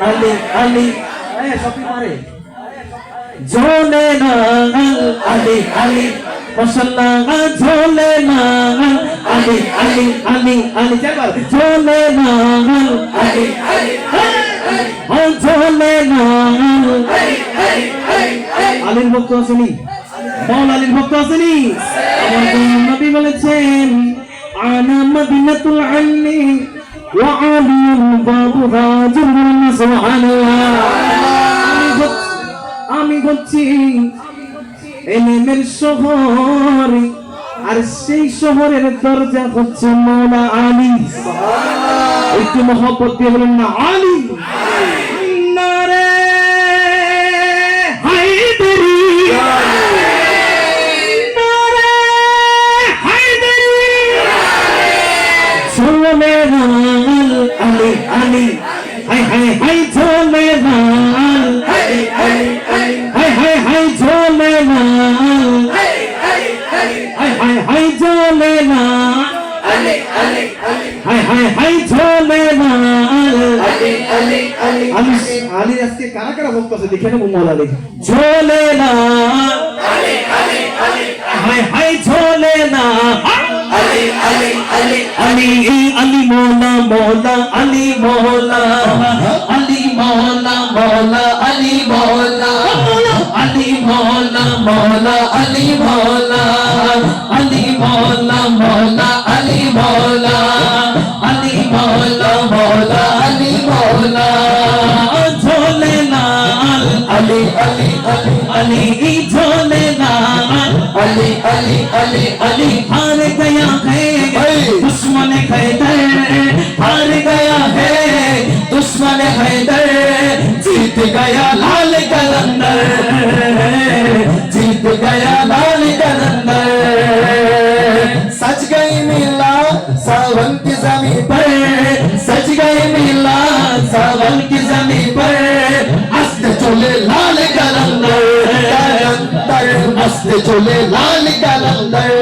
আলি আলি ঝোলে না আলি আলি। মশলা ঝোলে আলি আলি আলি আলি। ঝোলে আলি আলি ঝোলে ভক্ত আসেনি? বল, আলীর ভক্ত আসেনি? আমার নবী বলেছেন, আনা মদিনাতুল আল্লি আলিয়ুল বাবুহা জুরুন সুবহানাল্লাহ আমি বলছি এলেমের শহর, আর সেই শহরের দরজা হচ্ছে মৌলা আলী। একটু মহব্বত দিয়ে বলেন না, আলী। হাই হাই হাই ঝোলে লাল হাই হাই হাই। ঝোলে লাল হাই হাই হাই ঝোলে লাল আলী আলীর আজকে কারা কারা ভক্ত আছে দেখে নেব মৌলা আলী। ঝোলে লাল হাই হাই ঝোলে লাল আলী আলী মৌলা মৌলা আলী আলী মৌলা মৌলা আলী মৌলা। আলী মৌলা মৌলা আলী মৌলা। علی مولا مولا علی مولا علی مولا مولا علی مولا علی مولا مولا علی مولا جھولے نال علی علی علی علی جھولے نال علی علی علی علی ہار گیا ہے دشمن حیدر ہار گیا ہے دشمن حیدر جیت گیا کلندر جیت گیا لال کلندر سچ گئی میلا ساون کی زمین پر، سچ گئی میلا ساون کی زمین پر۔ مست چولے لال کلندر کلندر مست چولے لال کلندر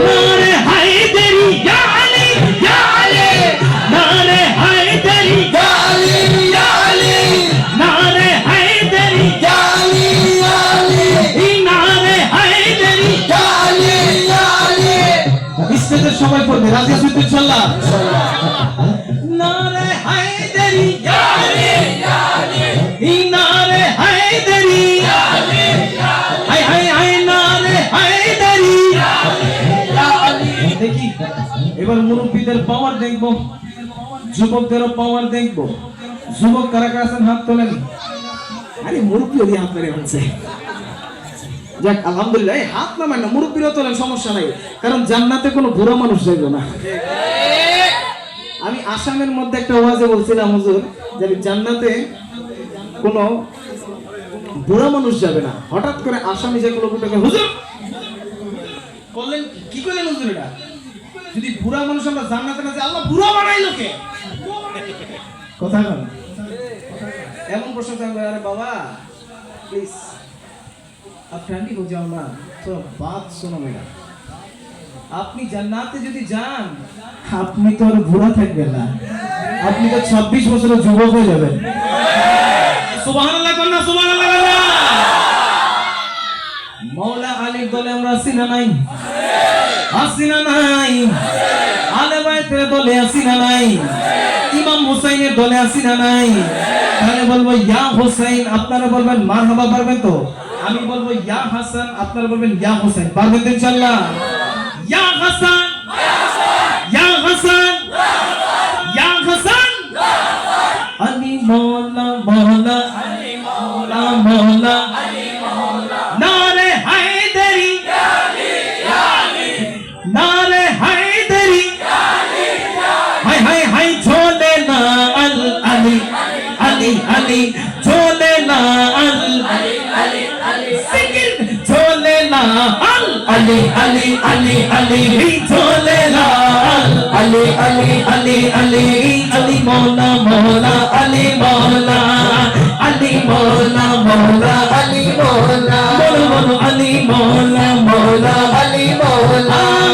পড়বে রাজি আছি তো ইনশাআল্লাহ নারে হায়দারি আলী ই হায়দারি হাই হাই হাই নারে হায়দারি। আলী দেখি এবার মুরব্বীদের পাওয়ার দেখব। যুবকদেরও পাওয়ার দেখব। যুবক কারা কারা আছেন হাত তোলেন। আরে মুরব্বী ওদি হাত মেরে হচ্ছে যাক, আলহামদুলিল্লাহ, এই হাত নামান না মুরব্বীরও তোলেন সমস্যা নাই, কারণ জান্নাতে কোনো বুড়ো মানুষ যাইবে না। আমি আসামের মধ্যে একটা ওয়াজে বলছিলাম, হুজুর, যে জান্নাতে কোনো বুড়া মানুষ যাবে না। হঠাৎ করে আসামি যে কোনো লোকটাকে হুজুর, করলেন কি? করলেন হুজুর এটা? যদি বুড়া মানুষ আমরা জান্নাতে না যে আল্লাহ বুড়া বানাইলো কে? কথা এমন প্রশ্ন থাকবে আরে বাবা প্লিজ आप ठंडी हो जाओ ना तो बात सुनो मेरा আপনি জান্নাতে যদি যান আপনি তো আর বুড়া থাকবেন না আপনি তো 26 বছরের যুবক হয়ে যাবেন সুবহানাল্লাহ কন্যা সুবহানাল্লাহ কন্যা মৌলা আলীর দলে আমরা আছি না নাই আছি না নাই আলে বাইতের দলে আছি না নাই ইমাম হুসাইনের দলে আছি না নাই? তাহলে বলব, ইয়া হুসাইন, আপনারা বলবেন মারহাবা পারবেন তো? আমি বলব, ইয়া হাসান, আপনারা বলবেন, ইয়া হুসাইন। পারবেন তো ইনশাআল্লাহ? ইয়া হাসান। ইয়া হাসান। ইয়া হাসান। আলী মৌলা মৌলা। আলী মৌলা মৌলা। আলী, ঝোলে না আল। ঝোলে না আল। আলী আলী আলী আলী, ঝোলে না আলী। আলী আলী আলী আলী মৌলা মৌলা, আলী মৌলা। আলী, মৌলা মৌলা, আলী, মৌলা। বলো বলো আলী, মৌলা মৌলা, আলী, মৌলা।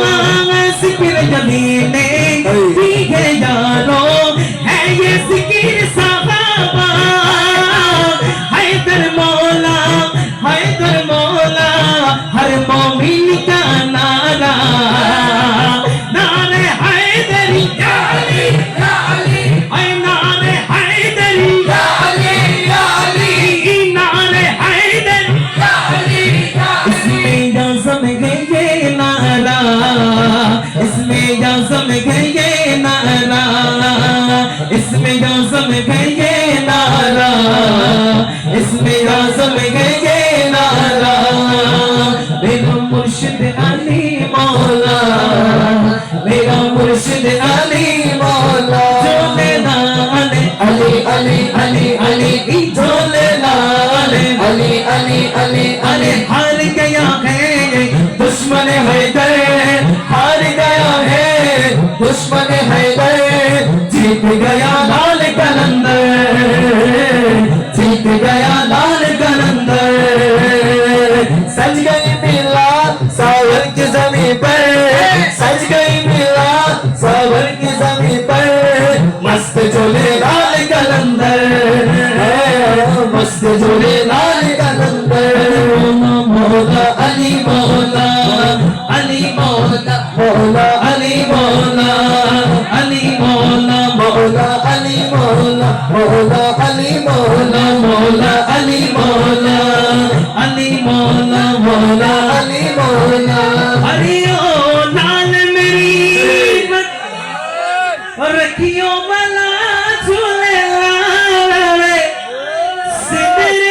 علی ہار گیا ہے دشمن حیدر ہار گیا ہے دشمن حیدر جیت گیا لال کلندر جیت گیا لال کلندر سج گئی ملا سور کی زمین پر سج گئی ملا سور کی मस्त जोले लाल कलंदर मौला अली मौला अली मौला मौला अली मौला अली मौला मौला अली मौला मौला अली मौला मौला अली मौला अली मौला मौला अली मौला